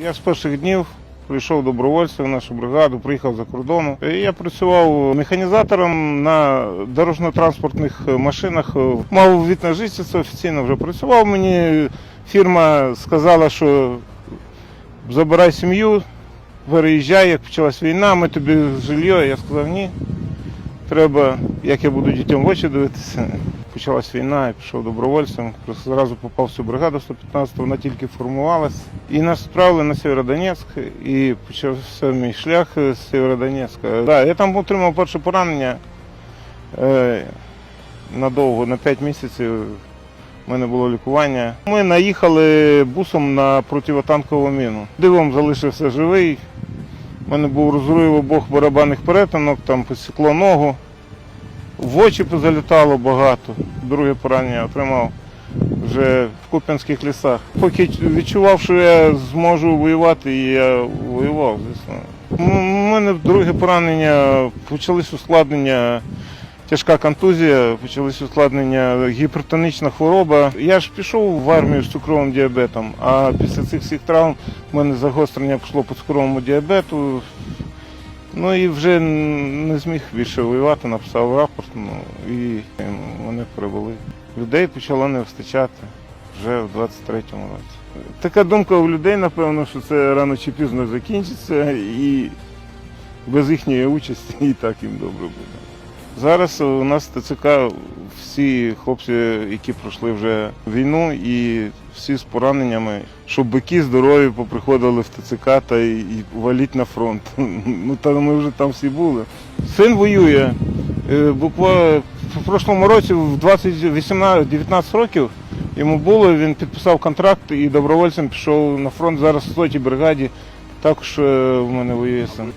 Я з перших днів прийшов добровольцем в нашу бригаду, приїхав за кордону. Я працював механізатором на дорожньо-транспортних машинах. Мав від на життя, офіційно вже працював. Мені фірма сказала, що забирай сім'ю, переїжджай, як почалась війна, ми тобі жилье. Я сказав, ні. Треба, як я буду дітям в очі дивитися. Почалась війна, я пішов добровольцем. Просто зразу попав в цю бригаду 115, вона тільки формувалась. І нас відправили на Сєвєродонецьк, і почався мій шлях з Сєвєродонецька. Да, я там отримав перше поранення е, надовго, на 5 місяців. У мене було лікування. Ми наїхали бусом на противотанкову міну. Дивом залишився живий. У мене був розрив обох барабанних перетинок, там посікло ногу. В очі позалітало багато. Друге поранення отримав вже в Куп'янських лісах. Поки відчував, що я зможу воювати, і я воював, звісно. У мене друге поранення, почались ускладнення, тяжка контузія, почались ускладнення, гіпертонічна хвороба. Я ж пішов в армію з цукровим діабетом, а після цих всіх травм в мене загострення пішло по цукровому діабету. Ну і вже не зміг більше воювати, написав рапорт, ну і мене перевели. Людей почало не вистачати вже в 23-му році. Така думка у людей, напевно, що це рано чи пізно закінчиться, і без їхньої участі і так їм добре буде. Зараз у нас ТЦК всі хлопці, які пройшли вже війну, і всі з пораненнями, щоб бики здорові поприходили в ТЦК та і валіть на фронт. Ну та ми вже там всі були. Син воює. Е, Буквально в прошлому році, в 20-19 років йому було, він підписав контракт і добровольцем пішов на фронт. Зараз в 100-й бригаді. Також е, в мене воює син.